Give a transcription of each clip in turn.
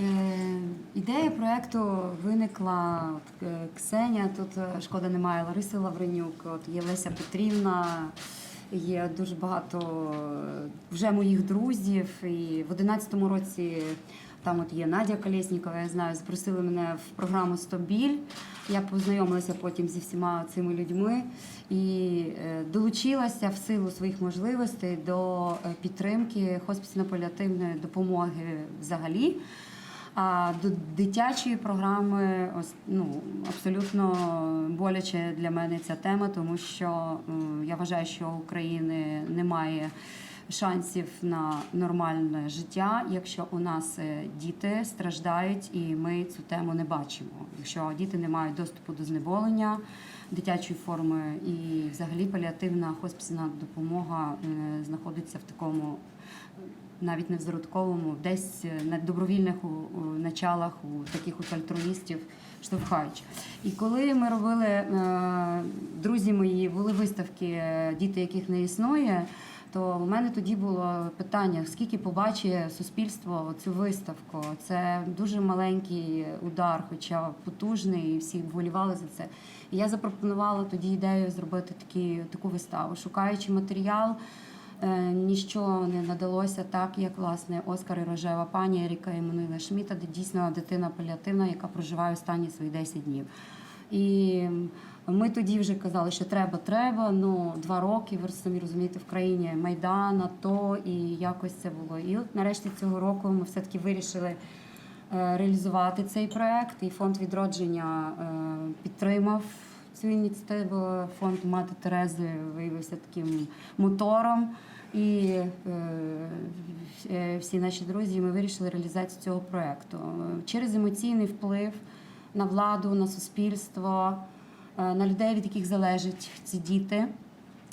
Е, Ідея проекту виникла е, Ксеня. Тут е, шкода немає Лариси Лавренюк, от є Леся Петрівна. Є дуже багато вже моїх друзів. І в 11-му році там от є Надя Колєснікова, я знаю, запросили мене в програму «Стобіль». Я познайомилася потім зі всіма цими людьми і долучилася в силу своїх можливостей до підтримки хоспісно-паліативної допомоги взагалі. А до дитячої програми ос- ну, абсолютно боляче для мене ця тема, тому що я вважаю, що України немає шансів на нормальне життя, якщо у нас е, діти страждають, і ми цю тему не бачимо. Якщо діти не мають доступу до знеболення дитячої форми, і взагалі паліативна хоспісна допомога е, знаходиться в такому навіть не в зародковому, десь на добровільних началах у таких от альтруїстів штовхають. І коли ми робили, е, друзі мої, були виставки е, діти, яких не існує. То в мене тоді було питання: скільки побачить суспільство цю виставку? Це дуже маленький удар, хоча потужний, і всі вболівали за це. І я запропонувала тоді ідею зробити такі, таку виставу, шукаючи матеріал. Е, Ніщо не надалося так, як власне Оскар і рожева пані Еріка Еммануїла Шміта, де дійсно дитина паліативна, яка проживає останні свої 10 днів. І ми тоді вже казали, що треба, треба. Ну два роки, ви самі розумієте, в країні Майдан, АТО, і якось це було. І от нарешті цього року ми все-таки вирішили е, реалізувати цей проект. І фонд відродження е, підтримав цю ініціативу. Фонд Мати Терези виявився таким мотором. І е, е, всі наші друзі ми вирішили реалізацію цього проекту через емоційний вплив на владу, на суспільство, е, на людей, від яких залежать ці діти.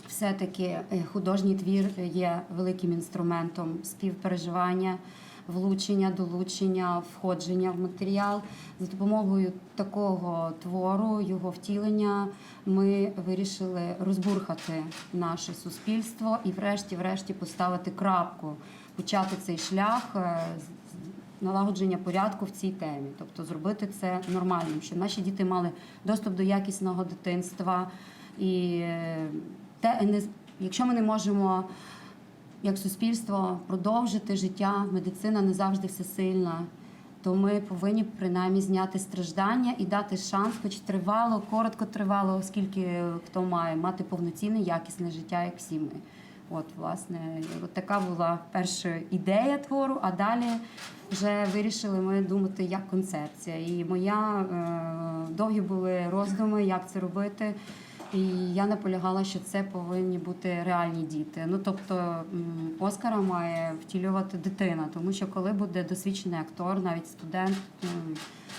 Все-таки е, художній твір є великим інструментом співпереживання, влучення, долучення, входження в матеріал. За допомогою такого твору, його втілення, ми вирішили розбурхати наше суспільство і, врешті-врешті, поставити крапку, почати цей шлях е, налагодження порядку в цій темі, тобто зробити це нормальним, щоб наші діти мали доступ до якісного дитинства. І е, те, якщо ми не можемо як суспільство продовжити життя, медицина не завжди всесильна, то ми повинні принаймні зняти страждання і дати шанс, хоч тривало, коротко тривало, оскільки хто має мати повноцінне, якісне життя, як всі ми. От, власне, от така була перша ідея твору, а далі вже вирішили ми думати як концепція. І моя е, довгі були роздуми, як це робити. І я наполягала, що це повинні бути реальні діти. Ну тобто Оскара має втілювати дитина, тому що коли буде досвідчений актор, навіть студент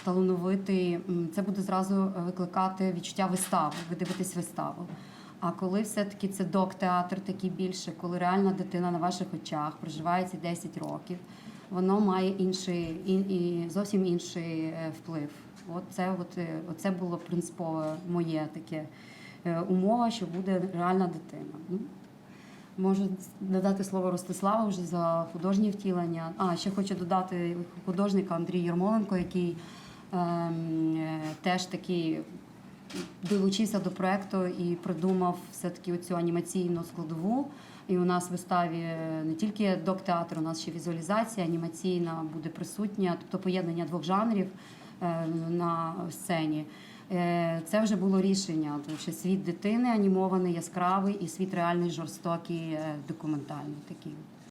талановитий, це буде зразу викликати відчуття вистави, ви дивитесь виставу. А коли все-таки це док-театр, такий більше, коли реальна дитина на ваших очах проживає ці 10 років, воно має інший ін, і зовсім інший е, вплив. От це, от, е, оце було принципове моє таке е, умова, що буде реальна дитина. Ну, Можу надати слово Ростиславу вже за художнє втілення. А ще хочу додати художника Андрій Єрмоленко, який ем, е, теж такий долучився до проекту і придумав все-таки оцю анімаційну складову. І у нас в виставі не тільки док-театр, у нас ще візуалізація анімаційна буде присутня, тобто поєднання двох жанрів е, на сцені. Е, Це вже було рішення, що світ дитини анімований, яскравий, і світ реальний, жорстокий, е, документальний такий.